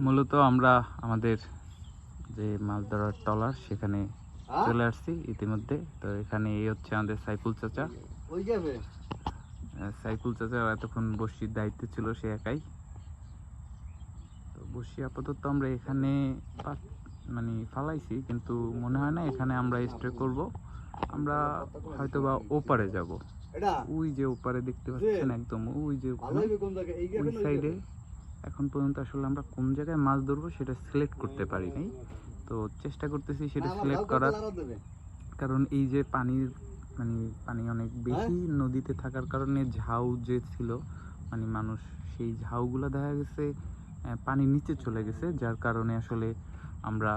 মূলত আমরা আমাদের যে মাছ ধরার ট্রলার সেখানে চলে আসছি ইতিমধ্যে। তো এখানে এই হচ্ছে আমাদের সাইফুল চাচা। যাবে চাচা এতক্ষণ বসির দায়িত্বে ছিল সে একাই। তো বসি আপাতত আমরা এখানে মানে ফালাইছি কিন্তু মনে হয় না এখানে আমরা স্টে করব। আমরা হয়তো বা ওপারে যাব। ওই যে ওপারে দেখতে পাচ্ছেন একদম ওই যে ওই সাইডে এখন পর্যন্ত আসলে আমরা কোন জায়গায় মাছ ধরবো সেটা সিলেক্ট করতে পারি নাই। তো চেষ্টা করতেছি সেটা সিলেক্ট করার। কারণ এই যে পানির মানে পানি অনেক বেশি নদীতে থাকার কারণে ঝাউ যে ছিল মানে মানুষ সেই ঝাউগুলো দেখা গেছে পানির নিচে চলে গেছে যার কারণে আসলে আমরা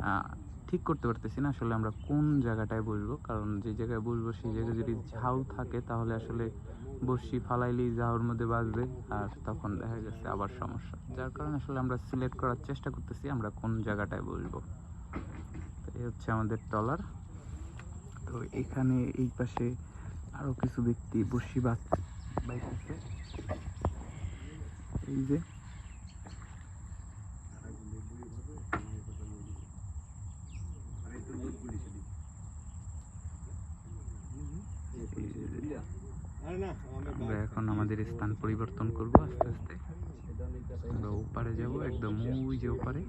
আহ, ঠিক করতে পারতেছি না আসলে আমরা কোন জায়গাটায় বসবো। কারণ যে জায়গায় বসবো, সেই জায়গায় যদি ঝাউ থাকে তাহলে আসলে বসি ফালাইলেই ঝাউর মধ্যে বাজবে আর তখন দেখা গেছে আবার সমস্যা। যার কারণে আসলে আমরা সিলেক্ট করার চেষ্টা করতেছি আমরা কোন জায়গাটায় বসবো। তো এই হচ্ছে আমাদের ট্রলার। তো এখানে এই পাশে আরও কিছু ব্যক্তি বসি বাজ এই যে এই যে আমরা এখন আমাদের স্থান পরিবর্তন করব আস্তে আস্তে। আমরা ওপারে যাব একদম ওই যে ওপারে।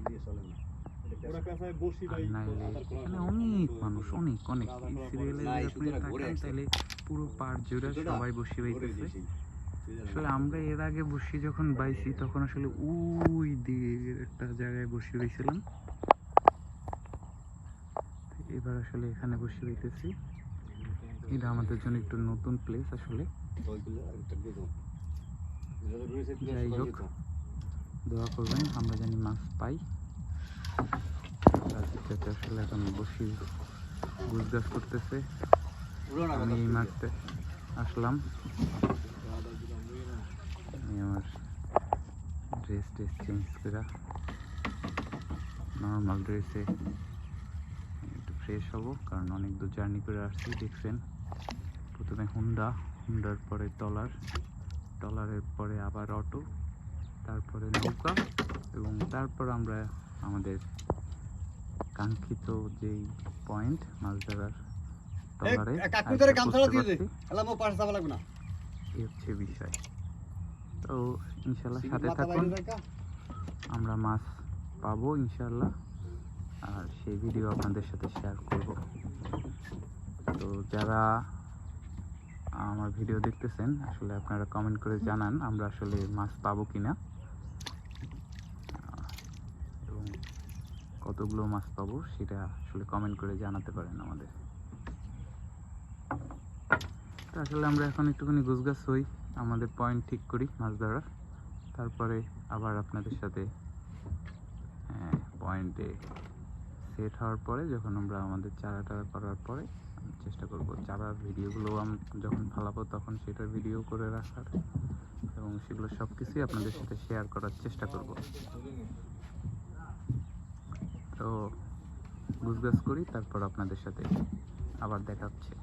এখানে অনেক মানুষ অনেক অনেক। এই সিরিয়ালে যদি আপনি শুধু না, ঘুরে তাকান আসছে। তাহলে পুরো পার জুড়ে সবাই বসে বাইতেছে আসলে আমরা এর আগে বসি যখন বাইছি তখন আসলে ওই দিকের একটা জায়গায় বসে রয়েছিলাম। এবার আসলে এখানে বসে রইতেছি। এটা আমাদের জন্য একটু নতুন প্লেস আসলে যাই হোক। দোয়া করবেন, আমরা জানি মাছ পাই আসলে এখন বসি গুজগাছ করতেছে আমি এই। মারতে আসলাম আমি আমার ড্রেস ট্রেস চেঞ্জ করে নর্মাল ড্রেসে একটু ফ্রেশ হব, কারণ অনেক দূর জার্নি করে আসছি, দেখছেন প্রথমে হুন্ডা হুন্ডার পরে টলার টলারের পরে আবার অটো তারপরে নৌকা এবং তারপর আমরা আমাদের কাঙ্ক্ষিত যেই পয়েন্ট মাছ ধরার টলারে। এই হচ্ছে বিষয়। তো ইনশাল্লাহ সাথে থাকুন। আমরা মাছ পাবো ইনশাল্লাহ আর সেই ভিডিও আপনাদের সাথে শেয়ার করব। যারা আমার ভিডিও দেখতেছেন আসলে আপনারা কমেন্ট করে জানান আমরা আসলে মাছ পাবো কিনা। আহ, এবং কতগুলো মাছ পাবো সেটা আসলে কমেন্ট করে জানাতে পারেন আমাদের। তো আসলে আমরা এখন একটুখানি গুছগাছ হই আমাদের পয়েন্ট ঠিক করি মাছ ধরার। তারপরে আবার আপনাদের সাথে পয়েন্টে সেট হওয়ার পরে যখন আমরা আমাদের চারা টারা করার পরে চেষ্টা করব। যারা ভিডিওগুলো আমি যখন ফালাবো তখন সেটার ভিডিও করে রাখার এবং সেগুলো সব কিছুই আপনাদের সাথে শেয়ার করার চেষ্টা করব। তো গুজগাছ করি, তারপর আপনাদের সাথে আবার দেখা হচ্ছে।